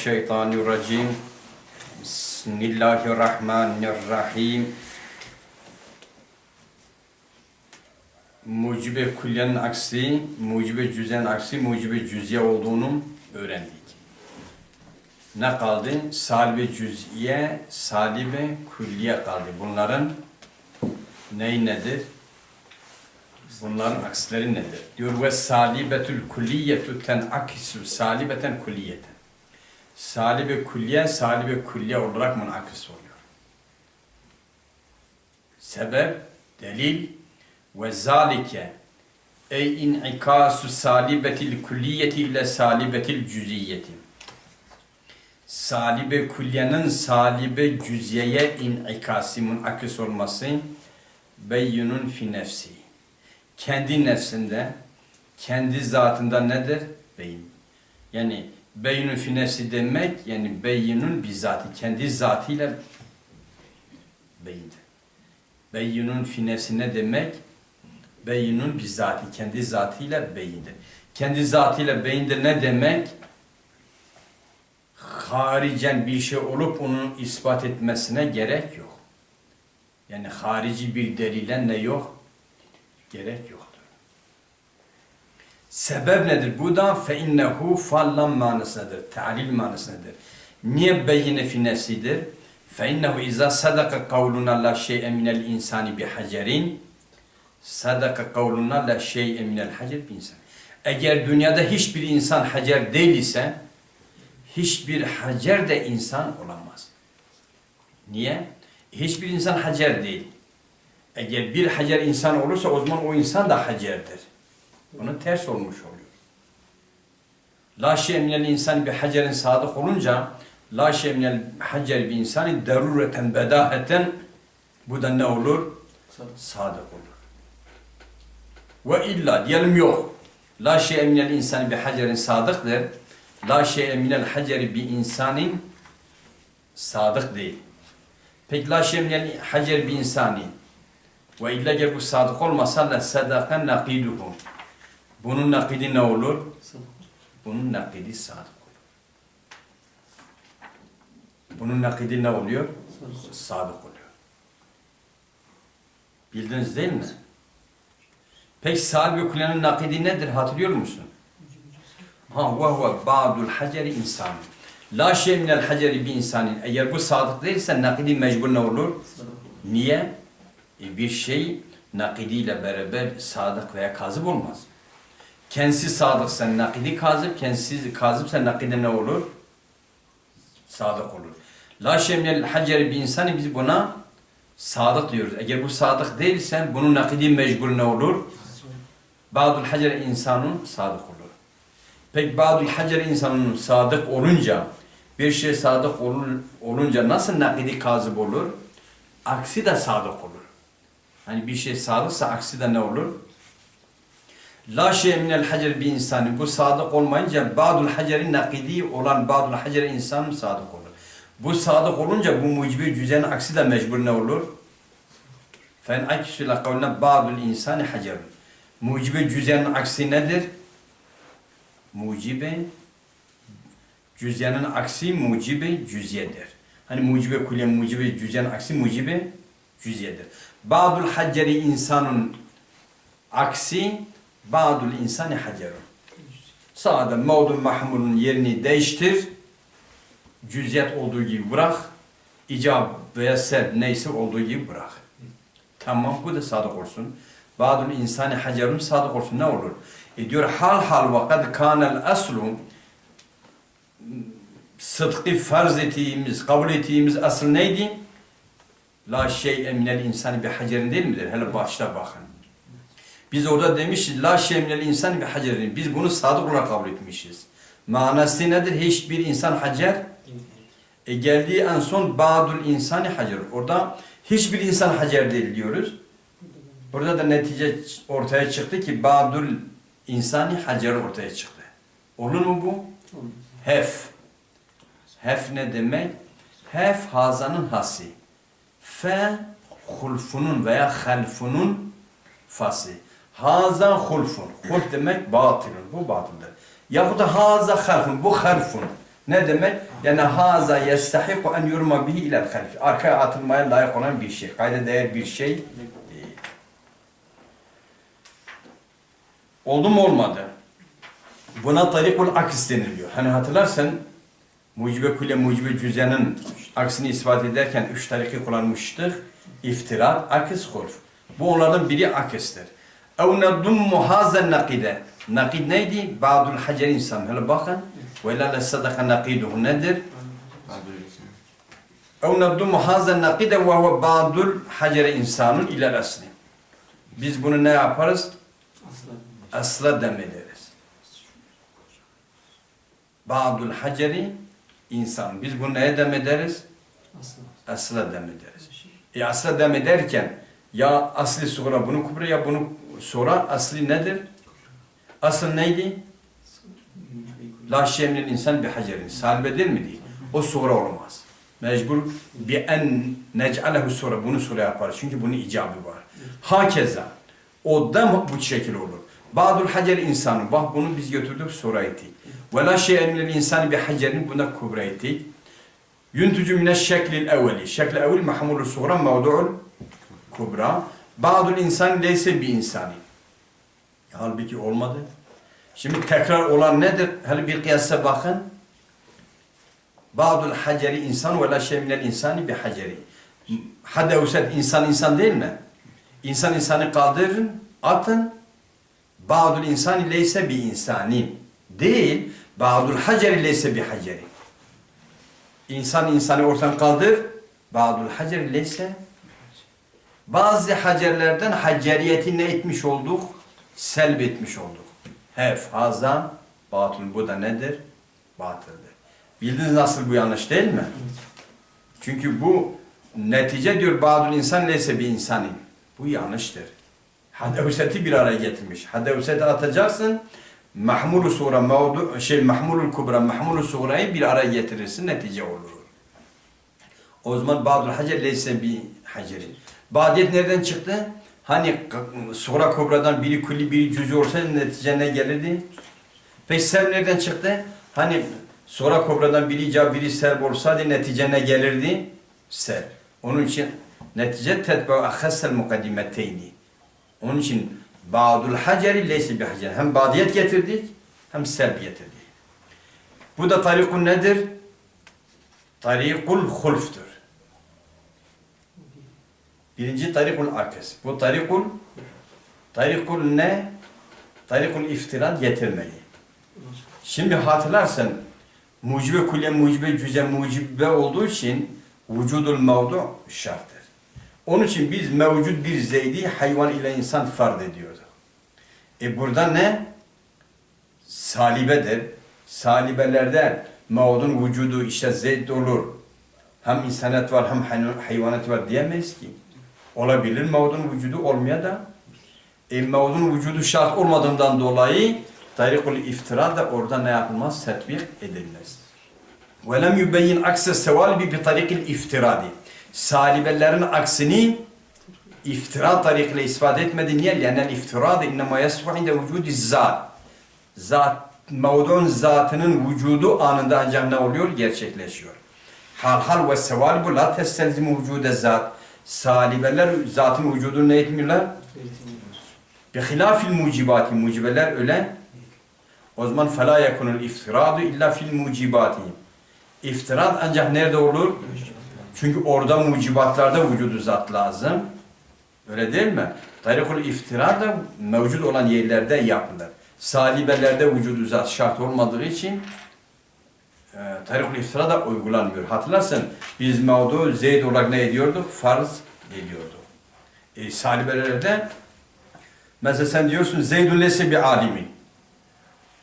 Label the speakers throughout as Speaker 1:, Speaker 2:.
Speaker 1: Mineşşeytanirracim. Bismillahirrahmanirrahim. Mucibe külliyenin aksi, mucibe cüzen aksi, mucibe cüziye olduğunu öğrendik. Ne kaldı? Salibe cüziye, salibe külliye kaldı. Bunların neyi nedir? Bunların aksileri nedir? Diyor ve salibetül kulliyetu tenakisü salibeten kulliyeten. Salibe külliye, salibe külliye olarak münakis oluyor. Sebep, delil ve zalike ey in'ikasu salibetil kulliyeti ile salibetil cüziyeti. Salibe külliyenin salibe cüziyeye in'ikası, münakis olması beyyunun fi nefsi. Kendi nefsinde, kendi zatında nedir? Beyin. Yani beyinun fi nefsi demek, yani beyinun bizzati, kendi zatıyla beyindir. Beyinun fi nefsi ne demek? Beyinun bizzati, kendi zatıyla beyindir. Kendi zatıyla beyindir ne demek? Haricen bir şey olup onu ispat etmesine gerek yok. Yani harici bir delile ne yok? Gerek yoktur. Sebep nedir? Bu da fe innehu fallan manasıdır. Ta'lil manasıdır. Niye beyine fi nefsidir? Fe innehu iza sadaka kavluna la şey'e minel insani bi hacerin sadaka kavluna la şey'e minel hacer bi insan. Eğer dünyada hiçbir insan hacer değil ise hiçbir hacer de insan olamaz. Niye? Hiçbir insan hacer değil. Eğer bir hacer insan olursa o zaman o insan da hacerdir. Bunun ters olmuş oluyor. La şemnel insan bir hacerin sadık olunca la şemnel hacer bir insanı derureten bedaheten bu da ne olur? Sadık olur. Ve illa diyelim yok. La şe'e minel insanı bir hacerin sadıktır. La şe'e minel haceri bir insanın sadık değil. Peki la şe'e minel hacer bir insanı ve illa eğer bu sadık olmasa la sadakan nakiduhu. Bunun nakidi ne olur? Bunun nakidi sadık olur. Bunun nakidi ne oluyor? Sadık oluyor. Bildiniz değil mi? Peki Salih Kule'nin nakidi nedir? Hatırlıyor musun? Ha ve huve ba'dul haceri insan. La şey minel haceri bir insanın. Eğer bu sadık değilse nakidi mecbur ne olur? Niye? E bir şey nakidiyle beraber sadık veya kazıp olmaz. Kendisi sadıksa nakidi kazıp, kendisi kazıpsa nakidi ne olur? Sadık olur. La şemnel haceri bir insanı biz buna sadık diyoruz. Eğer bu sadık değilse bunun nakidi mecbur ne olur? Ba'dul hacer insanın sadık olur. Peki ba'dul hacer insanın sadık olunca bir şey sadık olun, olunca nasıl nakidi kazıp olur? Aksi de sadık olur. Hani bir şey sadıksa aksi de ne olur? La şey minel hacer bir insanı bu sadık olmayınca ba'dul hacerin nakidi olan ba'dul hacer insan sadık olur. Bu sadık olunca bu mucibi cüzenin aksi de mecbur ne olur? Fen akisü la kavline ba'dul insani hacerun. Mucibi cüzenin aksi nedir? Mucibi cüzyenin aksi mucibi cüzyedir. Hani mucibe kulye mucibe cüzyenin aksi mucibe cüzyedir. Ba'dul hacceri insanın aksi ba'dul insani hacerun. Sağda mevdul mahmulun yerini değiştir. Cüziyet olduğu gibi bırak. İcab veya sed neyse olduğu gibi bırak. Tamam bu da sadık olsun. Ba'dul insani hacerun sadık olsun ne olur? E diyor hal hal vakad kanel aslu sıdkı farz ettiğimiz, kabul ettiğimiz asıl neydi? La şey minel insanı bir hacerin değil midir? Hele başta bakın. Biz orada demişiz la minel insanı bir hacerin. Biz bunu sadık olarak kabul etmişiz. Manası nedir? Hiçbir insan hacer. E geldiği en son ba'dul insani hacer. Orada hiçbir insan hacer değil diyoruz. Burada da netice ortaya çıktı ki ba'dul insani hacer ortaya çıktı. Olur mu bu? Hef. Hef ne demek? Hef hazanın hası. Fe hulfunun veya halfunun fası. Haza hulfun. Hulf demek batılın. Bu batıldır. Yahut da haza harfun. Bu harfun. Ne demek? Yani haza yestahiku en yurma bihi ilel halif. Arkaya atılmaya layık olan bir şey. Kayda değer bir şey değil. Oldu mu olmadı? Buna tarikul aks deniliyor. Hani hatırlarsan mucibe kule mucibe cüzenin aksini ispat ederken üç tariki kullanmıştık. İftirat, akis, hulf. Bu onlardan biri akistir. Ev nedummu hazen nakide. Nakid neydi? Ba'dul hacer insan. Hele bakın. La lesadaka nakiduhu nedir? Nedummu hazen nakide ve huve ba'dul hacer insanun ilel asli. Biz bunu ne yaparız? Asla demederiz. Ba'dul haceri insan. Biz bunu neye demederiz? Asla demederiz. E asla demederken ya asli sonra bunu kubra ya bunu sonra asli nedir? Asıl neydi? La şemlil insan bir hacerin. Salbe değil mi değil? O sonra olmaz. Mecbur bi en nec'alehu sonra bunu sonra yaparız. Çünkü bunun icabı var. Hakeza. O da bu şekil olur. Ba'dul hacer insanı. Bak bunu biz götürdük sonra ettik. Ve la şey'en minel insani bi hacerin buna kubra ettik. Yuntucu mine şeklil evveli. Şekli evvel mahmulü suğra mevdu'ul kubra. Ba'dul insan leyse bir insani. Halbuki olmadı. Şimdi tekrar olan nedir? Hele bir kıyasa bakın. Ba'dul haceri insan ve la şey minel insani bi haceri. Hadevset insan insan değil mi? İnsan insanı kaldırın, atın. Ba'dul insani leyse bir insani. Değil. Ba'dul haceri leyse bir haceri. İnsan insanı ortadan kaldır. Ba'dul haceri leyse bazı hacerlerden haceriyeti ne etmiş olduk? Selb etmiş olduk. He fazla batıl. Bu da nedir? Batıldır. Bildiniz nasıl bu yanlış değil mi? Çünkü bu netice diyor badul insan neyse bir insanın. Bu yanlıştır. Hadevseti bir araya getirmiş. Hadevseti atacaksın. Mahmulu sura mevdu şey mahmulul kubra mahmulu surayı bir araya getirirsin netice olur. O zaman badul hacer leyse bir haceri. Badiyet nereden çıktı? Hani sura kubradan biri kulli biri cüzü olsaydı netice ne gelirdi? Peki sev nereden çıktı? Hani sura kubradan biri icab biri serb olsaydı netice ne gelirdi? Serb. Onun için netice tetbe'u ahessel mukaddimeteyni. Onun için Ba'dul haceri leysi bir hacer. Hem badiyet getirdik hem serb getirdik. Bu da tarikun nedir? Tarikul hulftur. Birinci tarikul akes. Bu tarikul tarikul ne? Tarikul iftirat getirmeyi. Şimdi hatırlarsan mucibe kulye mucibe cüze mucibe olduğu için vücudul mevdu şarttır. Onun için biz mevcut bir zeydi hayvan ile insan fard ediyorduk. E burada ne? Salibedir. Salibelerde mevdun vücudu işte zeyd olur. Hem insanet var hem hay- hayvanat var diyemeyiz ki olabilir. Mevdun vücudu olmaya da e, mevdun vücudu şart olmadığından dolayı tarikul iftira da orada ne yapılmaz? Tetbik edilmez. Ve lem yübeyin akse sevalibi bi tarikil iftiradi. Salibelerin aksini iftira tarikiyle ispat etmedi. Niye? Lenel iftira da innema yasbih inde zat. Zat, mevdun zatının vücudu anında ancak ne oluyor? Gerçekleşiyor. Hal hal ve seval bu la testelzimu vücude zat. Salibeler zatın vücudunu ne etmiyorlar? Bihilafil mucibati. Mucibeler öyle. O zaman fela yekunul iftiradu illa fil mucibati. İftirad ancak nerede olur? Çünkü orada mucibatlarda vücudu zat lazım. Öyle değil mi? Tarikul iftirad da mevcut olan yerlerde yapılır. Salibelerde vücudu zat şart olmadığı için e, tarikul iftira da uygulanmıyor. Hatırlarsın biz mevdu zeyd olarak ne ediyorduk? Farz ediyorduk. E, salibelerde mesela sen diyorsun zeydun bir alimin.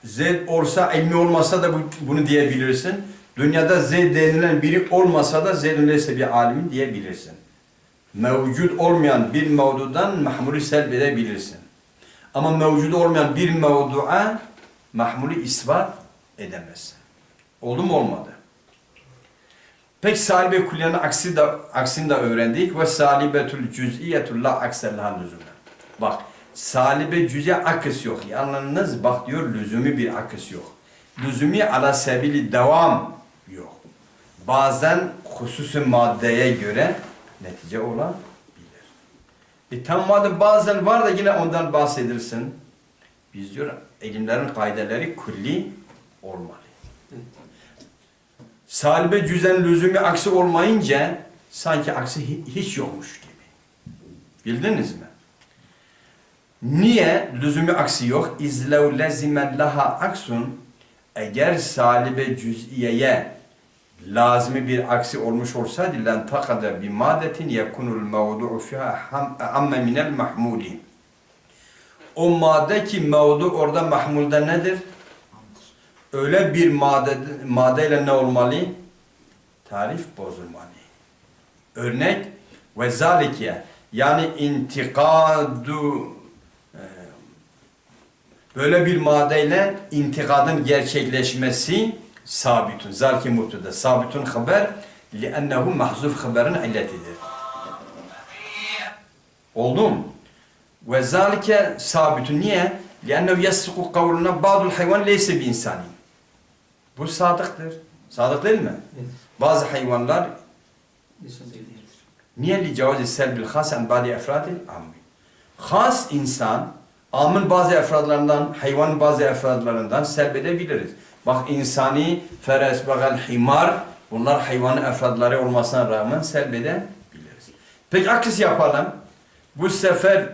Speaker 1: Zeyd olsa ilmi olmasa da bu- bunu diyebilirsin. Dünyada Zeyd denilen biri olmasa da Zeydun bir alimin diyebilirsin. Mevcut olmayan bir mevdudan mahmulü selb edebilirsin. Ama mevcut olmayan bir mevdu'a mahmulü ispat edemezsin. Oldu mu olmadı? Peki salibe kulyanın aksi de, aksini de öğrendik. Ve salibetül cüz'iyetul la aksellaha lüzumen. Bak salibe cüz'e akıs yok. Yalnız bak diyor lüzumi bir akıs yok. Lüzumi ala sebili devam Yok. Bazen hususi maddeye göre netice olabilir. E tam madde bazen var da yine ondan bahsedilsin. Biz diyor ilimlerin kaideleri külli olmalı. Salbe cüzen lüzumi aksi olmayınca sanki aksi hi- hiç yokmuş gibi. Bildiniz mi? Niye lüzumi aksi yok? İzlev lezimen laha aksun eğer salibe cüz'iyeye lazimi bir aksi olmuş olsaydı len takada bi madetin yekunul mevdu'u fiha amme minel mahmuli. O madde ki mevdu orada mahmulda nedir? Öyle bir madde, maddeyle ne olmalı? Tarif bozulmalı. Örnek ve zalike yani intikadu e, böyle bir maddeyle intikadın gerçekleşmesi sabitun. Zalike mubtada. Sabitun haber li'ennehu mahzuf haberin illetidir. Oldu mu? Zalike sabitun. Niye? Yasıku kavluna ba'dul hayvan leyse bir insani. Bu sadıktır. Sadık değil mi?
Speaker 2: Evet.
Speaker 1: Bazı hayvanlar niye li cevazi selbil has en badi efradil ammi. Has insan amın bazı efradlarından, hayvanın bazı efradlarından selbedebiliriz. Bak insani, feres, bakal, himar bunlar hayvanın efradları olmasına rağmen selbedebiliriz. Peki aksi yapalım. Bu sefer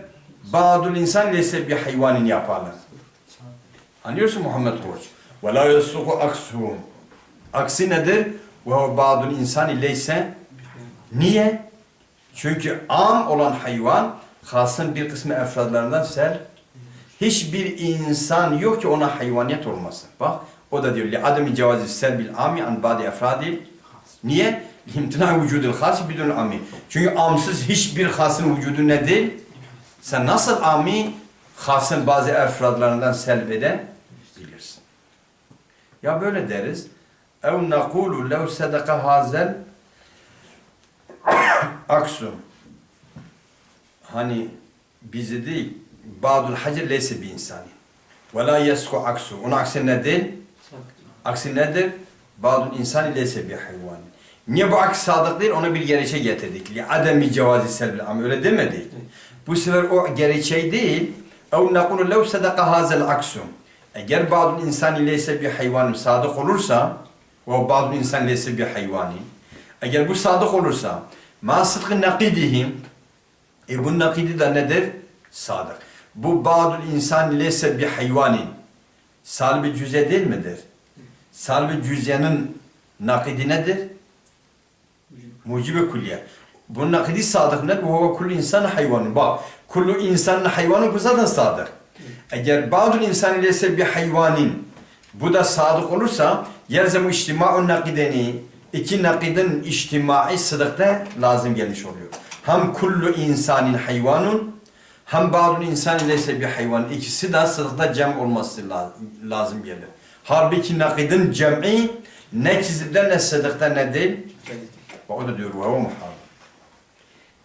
Speaker 1: ba'dul insan leyse bir hayvanın yapalım. Anlıyorsun Muhammed Koç? Ve la yasuku aksuhum. Aksi nedir? Ve ba'dul insani leyse Niye? Çünkü am olan hayvan hasın bir kısmı efradlarından sel. Hiçbir insan yok ki ona hayvaniyet olmasın. Bak o da diyor li ademi cevazi selbil ami an badi efradil. Niye? İmtina vücudul has bidun ami. Çünkü amsız hiçbir hasın vücudu ne değil? Sen nasıl ami hasın bazı efradlarından selbedebilirsin? Ya böyle deriz. Ev nekulu lev sedeka hazel aksu. Hani bizi değil Ba'dul hacer leyse bir insani ve la yesku aksu. Onun aksi ne değil aksi nedir? Ba'dul insani leyse bir hayvan. Niye bu aksi sadık değil? Onu bir gereçe getirdik. Li ademi cevazi selbil ama öyle demedik. Bu sefer o gereçe değil. Ev nekulu lev sedaka hazel aksu eğer Ba'dul insani leyse bir hayvanım sadık olursa ve Ba'dul insan leyse bir hayvanin eğer bu sadık olursa ma sıdkı nakidihim e bu nakidi de nedir? Sadık. Bu ba'dul insan lese bir hayvanin. Salbi cüze değil midir? Salbi cüzenin nakidi nedir? Mucibe külliye. Bu nakidi sadık nedir? Bu kullu insan hayvanın. Bak, kullu insanın hayvanı bu zaten sadık. Eğer ba'dul insan lese bir hayvanin bu da sadık olursa yelzemu içtima'un nakideni iki nakidin içtimai sıdıkta lazım gelmiş oluyor. Hem kullu insanin hayvanun hem ba'dul insan leyse bir hayvan. İkisi de sıdıkta cem olması la- lazım gelir. Halbuki nakidin cem'i ne kizipte ne sıdıkta ne değil. O da diyor ve muhal.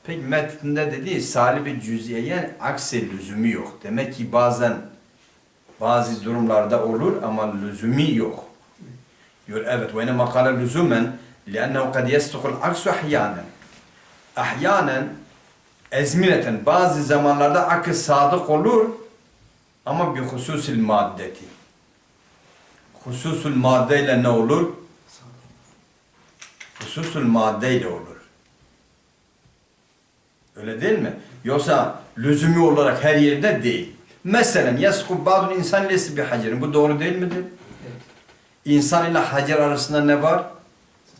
Speaker 1: Peki metninde dediği salibi cüziyeye aksi lüzumu yok. Demek ki bazen bazı durumlarda olur ama lüzumi yok. Diyor evet ve inema kâle lüzumen liannehu kad yestukul aksu ahyanen. Ahyanen ezmineten bazı zamanlarda akıl sadık olur ama bir hususil maddeti. Hususul maddeyle olur? Hususul maddeyle olur. Öyle değil mi? Yoksa lüzumi olarak her yerde değil. Mesela yeskub ba'dul insan lesi bir hacerin. Bu doğru değil midir? İnsan ile hacer arasında ne var?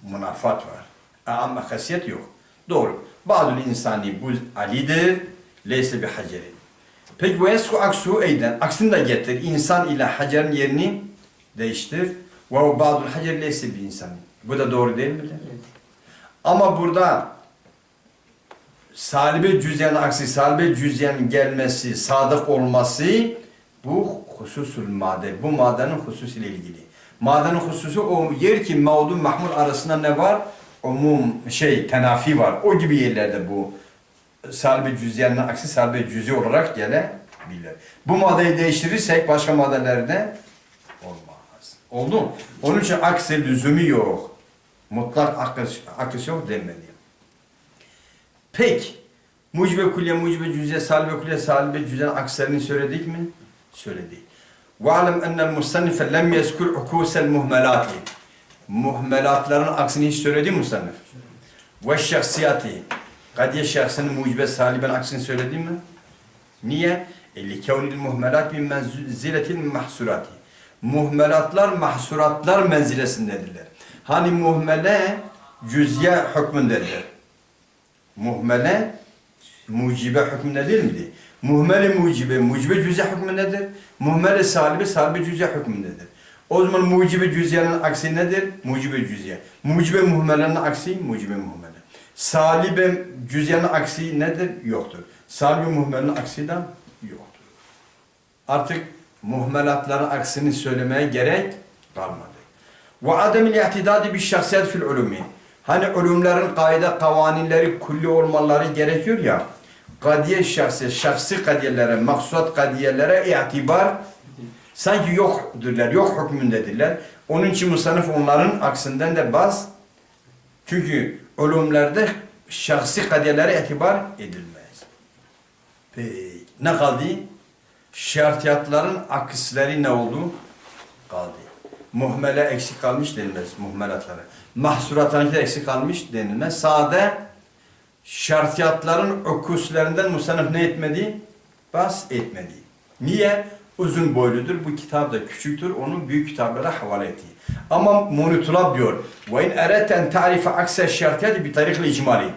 Speaker 1: Munafat var. Ama hasiyet yok. Doğru. Ba'dul insani bu alidir. Leyse bir hacerin. Peki bu esku aksu eyden. Aksini de getir. İnsan ile hacerin yerini değiştir. Ve ba'dul hacer leyse bir insan. Bu da doğru değil midir? Ama burada salibe cüzyen aksi salibe cüzyen gelmesi, sadık olması bu hususul madde. Bu madenin hususu ile ilgili. Madenin hususu o yer ki mevdu mahmul arasında ne var? Umum şey tenafi var. O gibi yerlerde bu salibe cüzyeninin aksi salibe cüzi olarak gelebilir. Bu maddeyi değiştirirsek başka maddelerde olmaz. Oldu? Onun için aksi lüzumu yok. Mutlak akış, akış yok denmedi. Peki, mucibe kulye, mucibe cüzye, salbe kulye, salbe cüzyen akslerini söyledik mi? Söyledik. وَعَلَمْ اَنَّ الْمُصَنِّفَ لَمْ يَذْكُرْ عُكُوسَ الْمُهْمَلَاتِ Muhmelatların aksini hiç söyledi mi musannif? Ve şahsiyati. Kadiye şahsının mucibe saliben aksini söyledi mi? Niye? Eli kevnil muhmelat min menziletil mahsurati. Muhmelatlar mahsuratlar menzilesindedirler. Hani muhmele cüzye hükmündedir. Muhmele mucibe hükmünde değil miydi? Muhmele mucibe, mucibe cüzye hükmündedir. Muhmele salibe, salibe cüzye hükmündedir. O zaman mucibe cüzyenin aksi nedir? Mucibe cüzye. Mucibe muhmelenin aksi mucibe muhmele. Salibe cüzyenin aksi nedir? Yoktur. Salibe muhmelenin aksi de yoktur. Artık muhmelatların aksini söylemeye gerek kalmadı. Ve ademil ihtidadi bir şahsiyet fil ulumi. Hani ulumların kaide kavanilleri kulli olmaları gerekiyor ya. Kadiye şahsi, şahsi kadiyelere, maksud kadiyelere itibar sanki yokturlar, yok hükmündedirler. Onun için musannif onların aksinden de baz. Çünkü ulumlarda şahsi kadiyelere itibar edilmez. Peki ne kaldı? Şartiyatların aksleri ne oldu? Kaldı Muhmele eksik kalmış denilmez muhmelatlara. Mahsuratlarınki de eksik kalmış denilmez. Sade şartiyatların okuslerinden musannif ne etmedi? Bas etmedi. Niye? Uzun boyludur. Bu kitap da küçüktür. Onu büyük kitaplara havale etti. Ama monitulab diyor. Ve in ereten tarife akse şartiyatı bir tarikle icmali.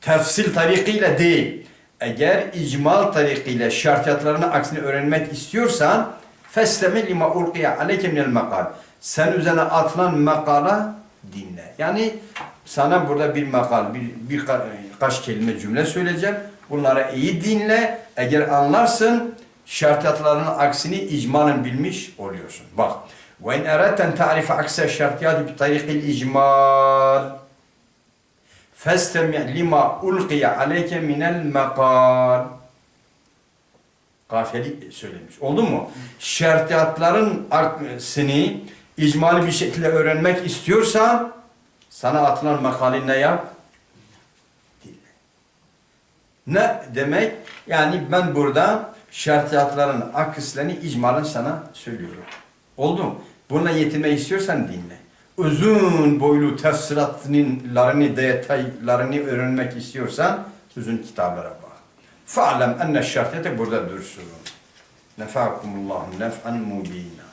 Speaker 1: Tefsil tarikiyle değil. Eğer icmal tarikiyle şartiyatlarını aksini öğrenmek istiyorsan فَاسْتَمِلْ لِمَا اُلْقِيَ عَلَيْكَ مِنَ الْمَقَالِ Sen üzerine atılan makala dinle. Yani sana burada bir makal, bir, birkaç kelime cümle söyleyeceğim. Bunları iyi dinle. Eğer anlarsın şartiyatlarının aksini icmalen bilmiş oluyorsun. Bak. وَاِنْ اَرَدْتَنْ تَعْرِفَ عَكْسَ الشَّرْتِيَاتِ بِطَرِيقِ الْاِجْمَالِ فَاسْتَمِعْ لِمَا اُلْقِيَ عَلَيْكَ مِنَ الْمَقَالِ Kafiyeli söylemiş. Oldu mu? Şartiyatların aksini icmali bir şekilde öğrenmek istiyorsan sana atılan makaleyi ne yap? Dinle. Ne demek? Yani ben burada şartiyatların akıslarını icmalen sana söylüyorum. Oldu mu? Bununla yetinmek istiyorsan dinle. Uzun boylu tefsiratlarını, detaylarını öğrenmek istiyorsan uzun kitaplara bak. Fa'lem enne şartiyete burada dursun. Nefakumullahu nef'an mubina.